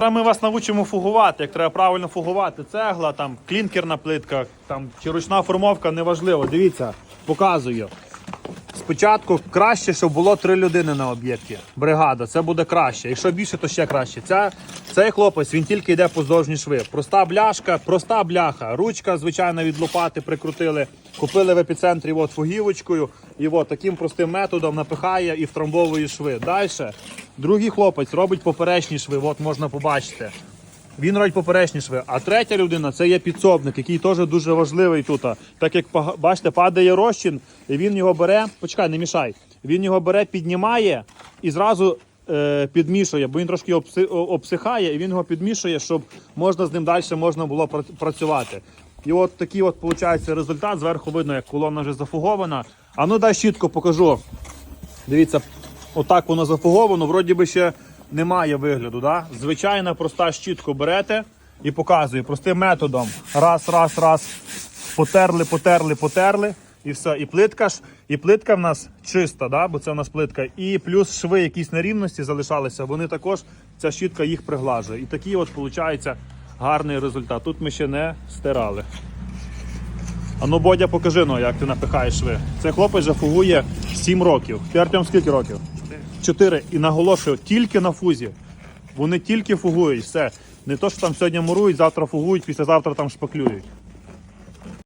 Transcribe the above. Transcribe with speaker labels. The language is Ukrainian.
Speaker 1: Зараз ми вас навчимо фугувати, як треба правильно фугувати. Цегла, там клінкерна плитка, там чи ручна формовка, неважливо. Дивіться, показую. Спочатку краще, щоб було три людини на об'єкті. Бригада, це буде краще. Якщо більше, то ще краще. Ця, цей хлопець він тільки йде поздовжні шви. Проста бляшка, проста бляха. Ручка, звичайно, від лопати прикрутили. Купили в епіцентрі от, фугівочкою і от, таким простим методом напихає і втрамбовує шви. Далі другий хлопець робить поперечні шви. От можна побачити. Він робить поперечні шви. А третя людина це є підсобник, який теж дуже важливий тут. Так як бачите, падає розчин, і він його бере. Почекай, не мішай. Він його бере, піднімає і зразу е, підмішує, бо він трошки обси- обсихає, і він його підмішує, щоб можна з ним далі можна було пра- працювати. І от такий от виходить результат. Зверху видно, як колона вже зафугована. А ну дай щітко покажу. Дивіться, отак воно зафуговано, вроді би ще немає вигляду. Да? Звичайна проста щітку берете і показую простим методом. Раз, раз, раз. Потерли, потерли, потерли. І все. І плитка ж, і плитка в нас чиста, да? бо це в нас плитка. І плюс шви якісь нерівності залишалися, вони також, ця щітка їх приглажує. І такий от виходить гарний результат. Тут ми ще не стирали. А ну, Бодя, покажи, ну, як ти напихаєш шви. Цей хлопець фугує 7 років. Ти Артем скільки років? 4. І наголошую, тільки на фузі. Вони тільки фугують, все. Не то, що там сьогодні мурують, завтра фугують, післязавтра там шпаклюють.